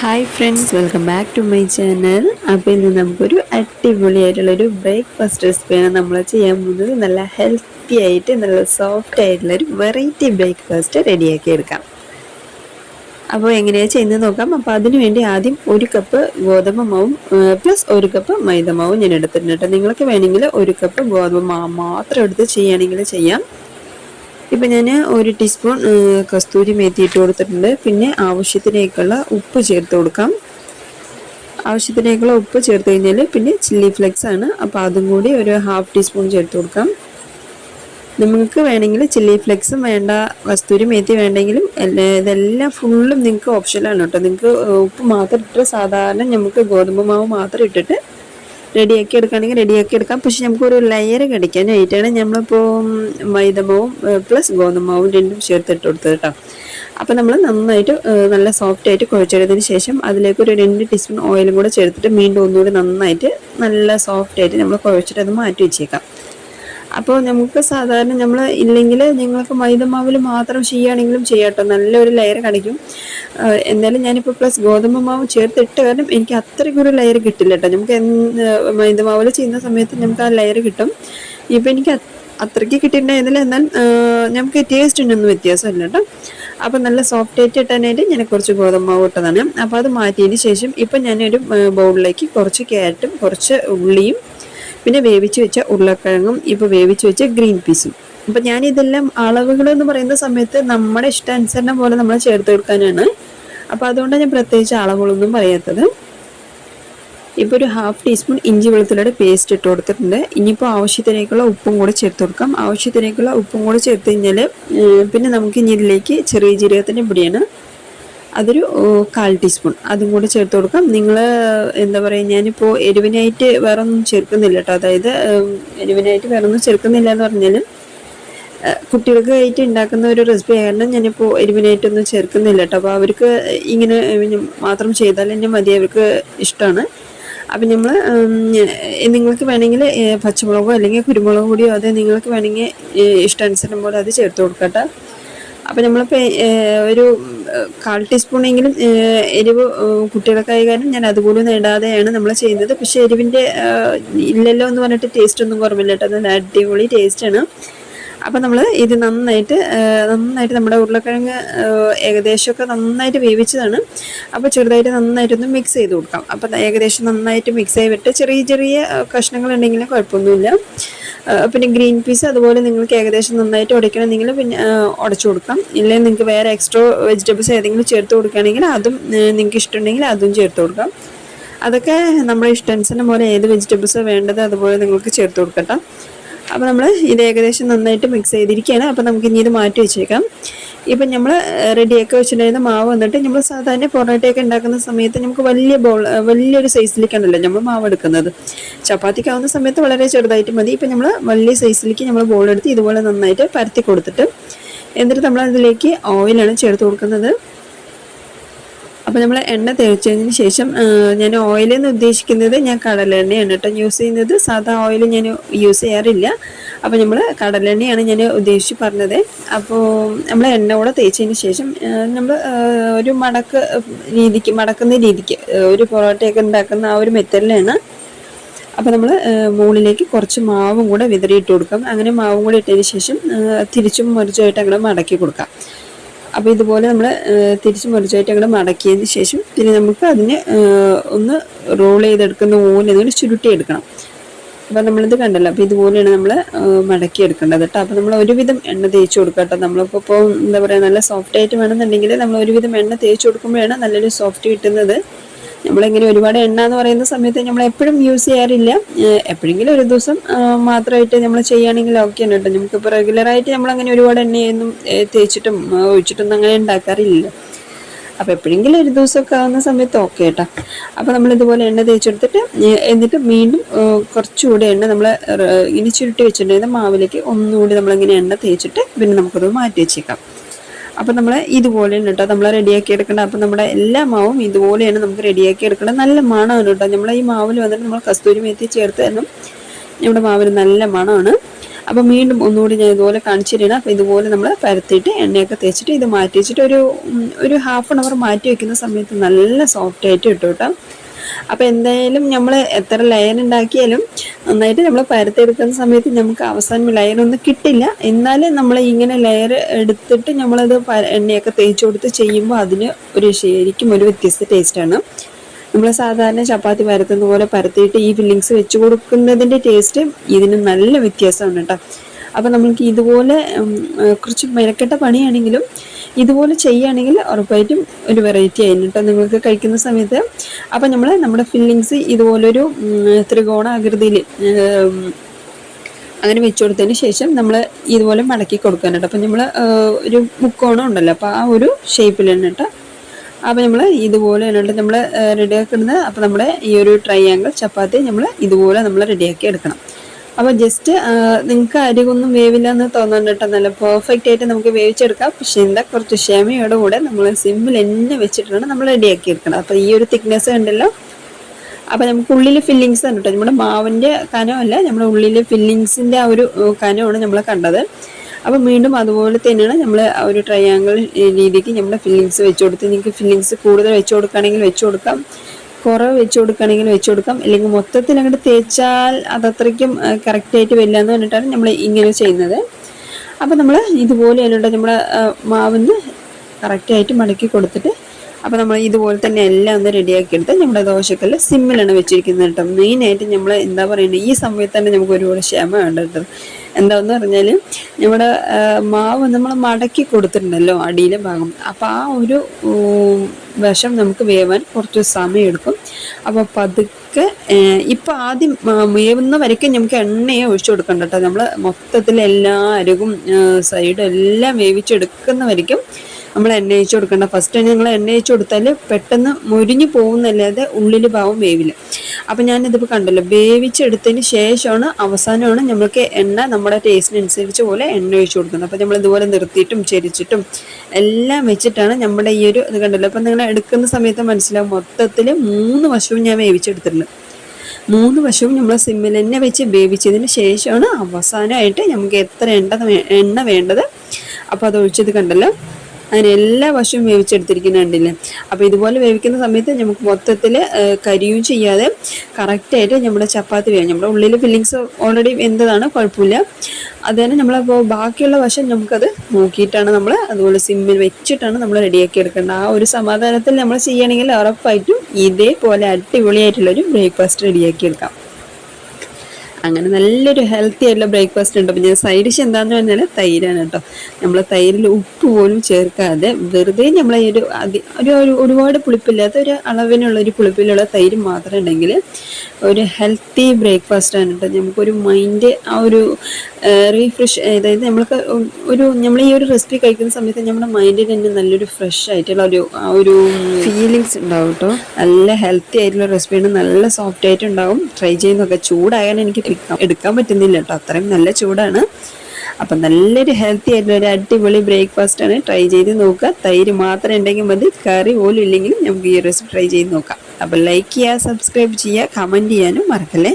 Hi friends welcome back to my channel അപ്പോൾ ഇന്ന് നമുക്കൊരു അടിപൊളിയായിട്ടുള്ളൊരു ബ്രേക്ക്ഫാസ്റ്റ് റെസിപ്പിയാണ് നമ്മൾ ചെയ്യാൻ പോകുന്നത്. നല്ല ഹെൽത്തി ആയിട്ട് നല്ല സോഫ്റ്റ് ആയിട്ടുള്ളൊരു വെറൈറ്റി ബ്രേക്ക്ഫാസ്റ്റ് റെഡിയാക്കി എടുക്കാം. അപ്പോൾ എങ്ങനെയാണ് ചെയ്യുന്നത് നോക്കാം. അപ്പോൾ അതിന് വേണ്ടി ആദ്യം ഒരു കപ്പ് ഗോതമ്പ് മാവും പ്ലസ് ഒരു കപ്പ് മൈദ മാവും ഞാൻ എടുത്തിട്ടുണ്ട് നിങ്ങൾക്ക് വേണമെങ്കിൽ ഒരു കപ്പ് ഗോതമ്പ് മാവ് മാത്രം എടുത്ത് ചെയ്യുകയാണെങ്കിൽ ചെയ്യാം. ഇപ്പം ഞാൻ ഒരു ടീസ്പൂൺ കസ്തൂരി മേത്തി ഇട്ട് കൊടുത്തിട്ടുണ്ട്. പിന്നെ ആവശ്യത്തിനേക്കുള്ള ഉപ്പ് ചേർത്ത് കൊടുക്കാം. ആവശ്യത്തിനേക്കുള്ള ഉപ്പ് ചേർത്ത് കഴിഞ്ഞാൽ പിന്നെ ചില്ലി ഫ്ലെക്സ് ആണ്. അപ്പോൾ അതും കൂടി ഒരു ഹാഫ് ടീസ്പൂൺ ചേർത്ത് കൊടുക്കാം. നിങ്ങൾക്ക് വേണമെങ്കിൽ ചില്ലി ഫ്ലെക്സും വേണ്ട കസ്തൂരി മേത്തി വേണ്ടെങ്കിലും ഇതെല്ലാം ഫുള്ളും നിങ്ങൾക്ക് ഓപ്ഷനാണ് കേട്ടോ. നിങ്ങൾക്ക് ഉപ്പ് മാത്രം ഇട്ട് സാധാരണ നമുക്ക് ഗോതമ്പ് മാവ് മാത്രം ഇട്ടിട്ട് റെഡിയാക്കി എടുക്കുകയാണെങ്കിൽ റെഡിയാക്കി എടുക്കാം. പക്ഷെ നമുക്കൊരു ലെയർ കടിക്കാനായിട്ടാണ് നമ്മളിപ്പോൾ മൈദമാവും പ്ലസ് ഗോതമ്പാവും രണ്ടും ചേർത്തിട്ട് കൊടുത്തത് കേട്ടോ. അപ്പോൾ നമ്മൾ നന്നായിട്ട് നല്ല സോഫ്റ്റ് ആയിട്ട് കുഴച്ചെടുത്തതിന് ശേഷം അതിലേക്ക് ഒരു രണ്ട് ടീസ്പൂൺ ഓയിലും കൂടെ ചേർത്തിട്ട് വീണ്ടും ഒന്നുകൂടി നന്നായിട്ട് നല്ല സോഫ്റ്റ് ആയിട്ട് നമ്മൾ കുഴച്ചിട്ട് അത് മാറ്റി വെച്ചേക്കാം. അപ്പോൾ നമുക്ക് സാധാരണ നമ്മൾ ഇല്ലെങ്കിൽ നിങ്ങൾക്ക് മൈദമാവിൽ മാത്രം ചെയ്യുകയാണെങ്കിലും ചെയ്യാട്ടോ. നല്ലൊരു ലെയർ കടിക്കും എന്തായാലും ഞാനിപ്പോൾ പ്ലസ് ഗോതമ്പ് മാവ് ചേർത്തിട്ട് കാരണം എനിക്ക് അത്രയ്ക്കൊരു ലെയർ കിട്ടില്ല കേട്ടോ നമുക്ക് മൈദമാവിൽ ചെയ്യുന്ന സമയത്ത് നമുക്ക് ആ ലെയർ കിട്ടും. ഇപ്പം എനിക്ക് അത്രയ്ക്ക് കിട്ടിയിട്ടുണ്ടായിരുന്നില്ല എന്നാൽ നമുക്ക് ടേസ്റ്റിനൊന്നും വ്യത്യാസമില്ല കേട്ടോ. അപ്പോൾ നല്ല സോഫ്റ്റ് ആയിട്ട് ഇട്ടാനായിട്ട് ഞാൻ കുറച്ച് ഗോതമ്പ് മാവ് ഇട്ടതാണ്. അപ്പോൾ അത് മാറ്റിയതിന് ശേഷം ഇപ്പം ഞാനൊരു ബൗളിലേക്ക് കുറച്ച് ക്യാരറ്റും കുറച്ച് ഉള്ളിയും പിന്നെ വേവിച്ച് വെച്ച ഉരുളക്കിഴങ്ങും ഇപ്പൊ വേവിച്ച് വെച്ച ഗ്രീൻ പീസും. അപ്പം ഞാൻ ഇതെല്ലാം അളവുകൾ എന്ന് പറയുന്ന സമയത്ത് നമ്മുടെ ഇഷ്ടാനുസരണം പോലെ നമ്മൾ ചേർത്ത് കൊടുക്കാനാണ്. അപ്പോൾ അതുകൊണ്ടാണ് ഞാൻ പ്രത്യേകിച്ച് അളവുകളൊന്നും പറയാത്തത്. ഇപ്പൊ ഒരു ഹാഫ് ടീസ്പൂൺ ഇഞ്ചി വെളുത്തുള്ളിയുടെ പേസ്റ്റ് ഇട്ട് കൊടുത്തിട്ടുണ്ട്. ഇനിയിപ്പോൾ ആവശ്യത്തിനേക്കുള്ള ഉപ്പും കൂടെ ചേർത്ത് കൊടുക്കാം. ആവശ്യത്തിനേക്കുള്ള ഉപ്പും കൂടെ ചേർത്ത് കഴിഞ്ഞാൽ പിന്നെ നമുക്ക് ഇനി ഇതിലേക്ക് ചെറിയ ജീരകത്തിന്റെ പൊടിയാണ് അതൊരു കാൽ ടീസ്പൂൺ. അതും കൂടി ചേർത്ത് കൊടുക്കാം. നിങ്ങൾ എന്താ പറയുക ഞാനിപ്പോൾ എരിവിനായിട്ട് വേറെ ഒന്നും ചേർക്കുന്നില്ല കേട്ടോ. അതായത് എരിവിനായിട്ട് വേറെ ഒന്നും ചേർക്കുന്നില്ല എന്ന് പറഞ്ഞാൽ കുട്ടികൾക്ക് ആയിട്ട് ഉണ്ടാക്കുന്ന ഒരു റെസിപ്പി കാരണം ഞാനിപ്പോൾ എരിവിനായിട്ടൊന്നും ചേർക്കുന്നില്ല കേട്ടോ. അപ്പോൾ അവർക്ക് ഇങ്ങനെ മാത്രം ചെയ്താൽ തന്നെ മതി അവർക്ക് ഇഷ്ടമാണ്. അപ്പം നമ്മൾ നിങ്ങൾക്ക് വേണമെങ്കിൽ പച്ചമുളകോ അല്ലെങ്കിൽ കുരുമുളക് കൂടിയോ അത് നിങ്ങൾക്ക് വേണമെങ്കിൽ ഇഷ്ടാനുസരണം പോലെ അത് ചേർത്ത് കൊടുക്കട്ടെ അപ്പം നമ്മളിപ്പോൾ ഒരു കാൽ ടീസ്പൂണെങ്കിലും എരിവ് കുട്ടികളെ കൈകാര്യം ഞാൻ അതുപോലും നേടാതെയാണ് നമ്മൾ ചെയ്യുന്നത്. പക്ഷേ എരിവിന്റെ ഇല്ലല്ലോ എന്ന് പറഞ്ഞിട്ട് ടേസ്റ്റ് ഒന്നും കുറവില്ല കേട്ടോ. നല്ല അടിപൊളി ടേസ്റ്റാണ് അപ്പം നമ്മൾ ഇത് നന്നായിട്ട് നന്നായിട്ട് നമ്മുടെ ഉരുളക്കിഴങ്ങ് ഏകദേശമൊക്കെ നന്നായിട്ട് വേവിച്ചതാണ്. അപ്പോൾ ചെറുതായിട്ട് നന്നായിട്ടൊന്ന് മിക്സ് ചെയ്ത് കൊടുക്കാം. അപ്പം ഏകദേശം നന്നായിട്ട് മിക്സ് ചെയ്തിട്ട് ചെറിയ ചെറിയ കഷ്ണങ്ങൾ ഉണ്ടെങ്കിലും കുഴപ്പമൊന്നുമില്ല. പിന്നെ ഗ്രീൻ പീസ് അതുപോലെ നിങ്ങൾക്ക് ഏകദേശം നന്നായിട്ട് ഉടയ്ക്കണമെങ്കിൽ പിന്നെ ഉടച്ചു കൊടുക്കാം. ഇല്ലെങ്കിൽ നിങ്ങൾക്ക് വേറെ എക്സ്ട്രാ വെജിറ്റബിൾസ് ഏതെങ്കിലും ചേർത്ത് കൊടുക്കുകയാണെങ്കിൽ അതും നിങ്ങൾക്ക് ഇഷ്ടമുണ്ടെങ്കിൽ അതും ചേർത്ത് കൊടുക്കാം. അതൊക്കെ നമ്മുടെ ഇഷ്ടനുസരണം പോലെ ഏത് വെജിറ്റബിൾസ് വേണ്ടത് അതുപോലെ നിങ്ങൾക്ക് ചേർത്ത് കൊടുക്കട്ടെ. അപ്പോൾ നമ്മൾ ഇത് ഏകദേശം നന്നായിട്ട് മിക്സ് ചെയ്തിരിക്കുകയാണ്. അപ്പോൾ നമുക്ക് ഇനി ഇത് മാറ്റി വെച്ചേക്കാം. ഇപ്പം നമ്മൾ റെഡിയാക്കി വെച്ചിട്ടുണ്ടായിരുന്ന മാവ് വന്നിട്ട് നമ്മൾ സാധാരണ പൊറോട്ടയൊക്കെ ഉണ്ടാക്കുന്ന സമയത്ത് നമുക്ക് വലിയ ബോൾ വലിയൊരു സൈസിലേക്കാണല്ലോ നമ്മൾ മാവ് എടുക്കുന്നത്. ചപ്പാത്തിക്കാവുന്ന സമയത്ത് വളരെ ചെറുതായിട്ട് മതി. ഇപ്പം നമ്മൾ വലിയ സൈസിലേക്ക് നമ്മൾ ബോൾ എടുത്ത് ഇതുപോലെ നന്നായിട്ട് പരത്തി കൊടുത്തിട്ട് എന്നിട്ട് നമ്മൾ അതിലേക്ക് ഓയിലാണ് ചേർത്ത് കൊടുക്കുന്നത്. അപ്പോൾ നമ്മൾ എണ്ണ തേച്ചതിന് ശേഷം ഞാൻ ഓയിൽ എന്ന് ഉദ്ദേശിക്കുന്നത് ഞാൻ കടലെണ്ണയാണ് കേട്ടോ യൂസ് ചെയ്യുന്നത്. സാധാ ഓയിൽ ഞാൻ യൂസ് ചെയ്യാറില്ല. അപ്പോൾ നമ്മൾ കടലെണ്ണയാണ് ഞാൻ ഉദ്ദേശിച്ച് പറഞ്ഞത്. അപ്പോൾ നമ്മൾ എണ്ണ കൂടെ തേച്ചതിന് ശേഷം നമ്മൾ ഒരു മടക്ക് രീതിക്ക് മടക്കുന്ന രീതിക്ക് ഒരു പൊറോട്ടയൊക്കെ ഉണ്ടാക്കുന്ന ആ ഒരു മെത്തഡിലാണ്. അപ്പോൾ നമ്മൾ മുകളിലേക്ക് കുറച്ച് മാവും കൂടെ വിതറിയിട്ട് കൊടുക്കാം. അങ്ങനെ മാവും കൂടെ ഇട്ടതിന് ശേഷം തിരിച്ചും മറിച്ചുമായിട്ട് അങ്ങനെ മടക്കി കൊടുക്കാം. അപ്പോൾ ഇതുപോലെ നമ്മൾ തിരിച്ച് മുറിച്ചായിട്ട് അങ്ങനെ മടക്കിയതിന് ശേഷം പിന്നെ നമുക്ക് അതിനെ ഒന്ന് റോൾ ചെയ്തെടുക്കുന്ന പോലെ അതുകൊണ്ട് ചുരുട്ടിയെടുക്കണം. അപ്പോൾ നമ്മളിത് കണ്ടല്ലോ. അപ്പോൾ ഇതുപോലെയാണ് നമ്മൾ മടക്കി എടുക്കേണ്ടത് കേട്ടോ. അപ്പോൾ നമ്മൾ ഒരുവിധം എണ്ണ തേച്ച് കൊടുക്കുക കേട്ടോ. നമ്മളിപ്പോൾ ഇപ്പോൾ എന്താ പറയുക നല്ല സോഫ്റ്റ് ആയിട്ട് വേണമെന്നുണ്ടെങ്കിൽ നമ്മൾ ഒരുവിധം എണ്ണ തേച്ച് കൊടുക്കുമ്പോഴാണ് നല്ലൊരു സോഫ്റ്റ് കിട്ടുന്നത്. നമ്മളിങ്ങനെ ഒരുപാട് എണ്ണ എന്ന് പറയുന്ന സമയത്ത് നമ്മൾ എപ്പോഴും യൂസ് ചെയ്യാറില്ല. എപ്പോഴെങ്കിലും ഒരു ദിവസം മാത്രമായിട്ട് നമ്മൾ ചെയ്യുകയാണെങ്കിൽ ഓക്കെ ആണ് കേട്ടോ. നമുക്കിപ്പോൾ റെഗുലറായിട്ട് നമ്മളങ്ങനെ ഒരുപാട് എണ്ണയൊന്നും തേച്ചിട്ടും ഒഴിച്ചിട്ടൊന്നും അങ്ങനെ ഉണ്ടാക്കാറില്ല. അപ്പോൾ എപ്പോഴെങ്കിലും ഒരു ദിവസമൊക്കെ ആവുന്ന സമയത്ത് ഓക്കെ കേട്ടോ അപ്പോൾ നമ്മൾ ഇതുപോലെ എണ്ണ തേച്ചെടുത്തിട്ട് എന്നിട്ട് വീണ്ടും കുറച്ചുകൂടി എണ്ണ നമ്മൾ ഇനി ചുരുട്ടി വെച്ചിട്ടുണ്ടായിരുന്ന മാവിലേക്ക് ഒന്നുകൂടി നമ്മളിങ്ങനെ എണ്ണ തേച്ചിട്ട് പിന്നെ നമുക്കത് മാറ്റി വെച്ചേക്കാം. അപ്പം നമ്മൾ ഇതുപോലെ ഇതുപോലെയാണ് കേട്ടോ നമ്മൾ റെഡിയാക്കി എടുക്കണം അപ്പം നമ്മുടെ എല്ലാ മാവും ഇതുപോലെയാണ് നമുക്ക് റെഡിയാക്കി എടുക്കണം നല്ല മണമാണ് കേട്ടോ നമ്മൾ ഈ മാവിൽ വന്നിട്ട് നമ്മൾ കസ്തൂരി മേത്തി ചേർത്ത് തന്നെ നമ്മുടെ മാവിന് നല്ല മണമാണ്. അപ്പം വീണ്ടും ഒന്നുകൂടി ഞാൻ ഇതുപോലെ കാണിച്ചു തരണം അപ്പോൾ ഇതുപോലെ നമ്മൾ പരത്തിയിട്ട് എണ്ണയൊക്കെ തേച്ചിട്ട് ഇത് മാറ്റി വെച്ചിട്ട് ഒരു ഒരു ഹാഫ് ആൻ അവർ മാറ്റി വയ്ക്കുന്ന സമയത്ത് നല്ല സോഫ്റ്റ് ആയിട്ട് കിട്ടും കേട്ടോ. അപ്പം എന്തായാലും നമ്മൾ എത്ര ലെയർ ഉണ്ടാക്കിയാലും നന്നായിട്ട് നമ്മൾ പരത്തെടുക്കുന്ന സമയത്ത് നമുക്ക് അവസാനം ലെയർ ഒന്നും കിട്ടില്ല. എന്നാലും നമ്മൾ ഇങ്ങനെ ലെയർ എടുത്തിട്ട് നമ്മളത് എണ്ണയൊക്കെ തേച്ച് കൊടുത്ത് ചെയ്യുമ്പോൾ അതിന് ഒരു ശരിക്കും ഒരു വ്യത്യസ്ത ടേസ്റ്റാണ് നമ്മൾ സാധാരണ ചപ്പാത്തി പരത്തുന്ന പോലെ പരത്തിയിട്ട് ഈ ഫില്ലിങ്സ് വെച്ച് കൊടുക്കുന്നതിന്റെ ടേസ്റ്റ് ഇതിന് നല്ല വ്യത്യാസമാണ് കേട്ടോ അപ്പോൾ നമുക്ക് ഇതുപോലെ കുറച്ച് മെനക്കെട്ട പണിയാണെങ്കിലും ഇതുപോലെ ചെയ്യുകയാണെങ്കിൽ ഉറപ്പായിട്ടും ഒരു വെറൈറ്റി ആയിരുന്നു കേട്ടോ നിങ്ങൾക്ക് കഴിക്കുന്ന സമയത്ത്. അപ്പോൾ നമ്മൾ നമ്മുടെ ഫില്ലിങ്സ് ഇതുപോലൊരു ത്രികോണ ആകൃതിയിൽ അങ്ങനെ വെച്ചു കൊടുത്തതിന് ശേഷം നമ്മൾ ഇതുപോലെ മടക്കി കൊടുക്കാനുണ്ട് അപ്പം നമ്മൾ ഒരു മുക്കോണം ഉണ്ടല്ലോ അപ്പോൾ ആ ഒരു ഷേപ്പിൽ തന്നെ കേട്ടോ അപ്പോൾ നമ്മൾ ഇതുപോലെ എന്നിട്ട് നമ്മൾ റെഡിയാക്കുന്നത് അപ്പോൾ നമ്മുടെ ഈ ഒരു ട്രയാങ്കിൾ ചപ്പാത്തി നമ്മൾ ഇതുപോലെ നമ്മൾ റെഡിയാക്കി എടുക്കണം. അപ്പോൾ ജസ്റ്റ് നിങ്ങൾക്ക് അരികൊന്നും വേവില്ല എന്ന് തോന്നുന്നുണ്ട് നല്ല പെർഫെക്റ്റ് ആയിട്ട് നമുക്ക് വേവിച്ചെടുക്കാം. പക്ഷേ എന്താ കുറച്ച് ക്ഷമയോടെ കൂടെ നമ്മൾ സിമ്പിൾ എന്നെ വെച്ചിട്ടാണ് നമ്മൾ റെഡിയാക്കി എടുക്കണം അപ്പോൾ ഈ ഒരു തിക്നെസ് ഉണ്ടല്ലോ അപ്പോൾ നമുക്ക് ഉള്ളിൽ ഫില്ലിങ്സ് ആണ് കേട്ടോ നമ്മുടെ മാവിന്റെ കനമല്ല നമ്മുടെ ഉള്ളിൽ ഫില്ലിങ്സിന്റെ ആ ഒരു കനമാണ് നമ്മൾ കണ്ടത്. അപ്പം വീണ്ടും അതുപോലെ തന്നെയാണ് നമ്മൾ ഒരു ട്രയാങ്കിൾ രീതിക്ക് നമ്മൾ ഫില്ലിങ്സ് വെച്ച് കൊടുത്ത് നിങ്ങൾക്ക് ഫില്ലിങ്സ് കൂടുതൽ വെച്ച് കൊടുക്കുകയാണെങ്കിൽ വെച്ച് കൊടുക്കാം കുറവ് വെച്ച് കൊടുക്കുകയാണെങ്കിൽ വെച്ച് കൊടുക്കാം. അല്ലെങ്കിൽ മൊത്തത്തിൽ അങ്ങോട്ട് തേച്ചാൽ അതത്രയ്ക്കും കറക്റ്റായിട്ട് വരില്ല എന്ന് പറഞ്ഞിട്ടാണ് നമ്മൾ ഇങ്ങനെ ചെയ്യുന്നത്. അപ്പോൾ നമ്മൾ ഇതുപോലെ തന്നെ നമ്മൾ മാവിന്ന് കറക്റ്റായിട്ട് മടക്കി കൊടുത്തിട്ട് അപ്പോൾ നമ്മൾ ഇതുപോലെ തന്നെ എല്ലാം ഒന്ന് റെഡിയാക്കി എടുത്ത് നമ്മുടെ ദോശക്കല്ല് സിമ്മിലാണ് വെച്ചിരിക്കുന്നത് കേട്ടോ. മെയിനായിട്ട് നമ്മൾ എന്താ പറയുന്നത് ഈ സമയത്ത് തന്നെ നമുക്ക് ഒരുപാട് ക്ഷമ വേണ്ട കേട്ടോ. എന്താന്ന് പറഞ്ഞാൽ നമ്മുടെ മാവ് നമ്മൾ മടക്കി കൊടുത്തിട്ടുണ്ടല്ലോ അടിയിലെ ഭാഗം. അപ്പോൾ ആ ഒരു വിഷം നമുക്ക് വേവാൻ കുറച്ച് സമയം എടുക്കും അപ്പോൾ പതുക്കെ ഇപ്പൊ ആദ്യം വേവുന്ന വരയ്ക്കും നമുക്ക് എണ്ണയെ ഒഴിച്ചു കൊടുക്കണ്ട നമ്മൾ മൊത്തത്തിൽ എല്ലാ അരകും സൈഡും എല്ലാം വേവിച്ചെടുക്കുന്ന വരയ്ക്കും. നമ്മൾ എണ്ണ കൊടുക്കേണ്ട. ഫസ്റ്റ് ഞങ്ങൾ എണ്ണ ഒഴിച്ച് കൊടുത്താൽ പെട്ടെന്ന് മുരിഞ്ഞു പോകുന്നല്ലാതെ ഉള്ളിൽ ഭാവം വേവില്ല. അപ്പം ഞാനിതിപ്പോൾ കണ്ടല്ലോ വേവിച്ചെടുത്തതിന് ശേഷമാണ് അവസാനമാണ് നമ്മൾക്ക് എണ്ണ നമ്മുടെ ടേസ്റ്റിനനുസരിച്ച് പോലെ എണ്ണ ഒഴിച്ച് കൊടുക്കുന്നത്. അപ്പോൾ നമ്മൾ ഇതുപോലെ നിർത്തിയിട്ടും ചെരിച്ചിട്ടും എല്ലാം വെച്ചിട്ടാണ് നമ്മുടെ ഈ ഒരു ഇത് കണ്ടല്ലോ. അപ്പം നിങ്ങൾ എടുക്കുന്ന സമയത്ത് മനസ്സിലാവും മൊത്തത്തിൽ മൂന്ന് വശവും ഞാൻ വേവിച്ചെടുത്തിട്ടുണ്ട്. മൂന്ന് വശവും നമ്മൾ സിമ്മിൽ തന്നെ വെച്ച് വേവിച്ചതിന് ശേഷമാണ് അവസാനമായിട്ട് നമുക്ക് എത്ര എണ്ണ എണ്ണ വേണ്ടത്. അപ്പോൾ അത് ഒഴിച്ചത് കണ്ടല്ലോ. അങ്ങനെ എല്ലാ വശവും വേവിച്ചെടുത്തിരിക്കുന്നുണ്ടല്ലേ അപ്പോൾ ഇതുപോലെ വേവിക്കുന്ന സമയത്ത് നമുക്ക് മൊത്തത്തിൽ കരിയും ചെയ്യാതെ കറക്റ്റായിട്ട് നമ്മുടെ ചപ്പാത്തി വേണം നമ്മുടെ ഉള്ളിൽ ഫില്ലിങ്സ് ഓൾറെഡി എന്തതാണ് കുഴപ്പമില്ല. അത് തന്നെ നമ്മളപ്പോൾ ബാക്കിയുള്ള വശം നമുക്കത് നോക്കിയിട്ടാണ് നമ്മൾ അതുപോലെ സിമ്മിൽ വെച്ചിട്ടാണ് നമ്മൾ റെഡിയാക്കി എടുക്കേണ്ടത്. ആ ഒരു സമാധാനത്തിൽ നമ്മൾ ചെയ്യണമെങ്കിൽ ഉറപ്പായിട്ടും ഇതേപോലെ അടിപൊളിയായിട്ടുള്ളൊരു ബ്രേക്ക്ഫാസ്റ്റ് റെഡിയാക്കി എടുക്കാം. അങ്ങനെ നല്ലൊരു ഹെൽത്തി ആയിട്ടുള്ള ബ്രേക്ക്ഫാസ്റ്റ് ഉണ്ട്. പിന്നെ സൈഡ് ഡിഷ് എന്താണെന്ന് പറഞ്ഞാൽ തൈരാണ് കേട്ടോ നമ്മൾ തൈരിൽ ഉപ്പ് പോലും ചേർക്കാതെ വെറുതെ നമ്മൾ ഈ ഒരു അതി ഒരു ഒരുപാട് പുളിപ്പില്ലാത്ത ഒരു അളവിനുള്ള ഒരു പുളിപ്പിലുള്ള തൈര് മാത്രം ഉണ്ടെങ്കിൽ ഒരു ഹെൽത്തി ബ്രേക്ക്ഫാസ്റ്റ് ആണ് കേട്ടോ നമുക്കൊരു മൈൻഡ് ആ ഒരു റീഫ്രഷ് അതായത് നമ്മൾക്ക് ഒരു നമ്മൾ ഈ ഒരു റെസിപ്പി കഴിക്കുന്ന സമയത്ത് നമ്മുടെ മൈൻഡിന് തന്നെ നല്ലൊരു ഫ്രഷ് ആയിട്ടുള്ള ഒരു ആ ഒരു ഫീലിങ്സ് ഉണ്ടാവും കേട്ടോ നല്ല ഹെൽത്തി ആയിട്ടുള്ള റെസിപ്പിയാണ് നല്ല സോഫ്റ്റ് ആയിട്ടുണ്ടാവും. ട്രൈ ചെയ്യുന്നൊക്കെ ചൂടായാലും എനിക്ക് എടുക്കാൻ പറ്റുന്നില്ല കേട്ടോ. അത്രയും നല്ല ചൂടാണ്. അപ്പം നല്ലൊരു ഹെൽത്തി ആയിട്ടുള്ള ഒരു അടിപൊളി ബ്രേക്ക്ഫാസ്റ്റ് ആണ്. ട്രൈ ചെയ്ത് നോക്കുക. തൈര് മാത്രം ഉണ്ടെങ്കിൽ മതി. കറി പോലും ഇല്ലെങ്കിലും നമുക്ക് ഈ റെസിപ്പി ട്രൈ ചെയ്ത് നോക്കാം. അപ്പം ലൈക്ക് ചെയ്യുക സബ്സ്ക്രൈബ് ചെയ്യുക കമന്റ് ചെയ്യാനും മറക്കല്ലേ?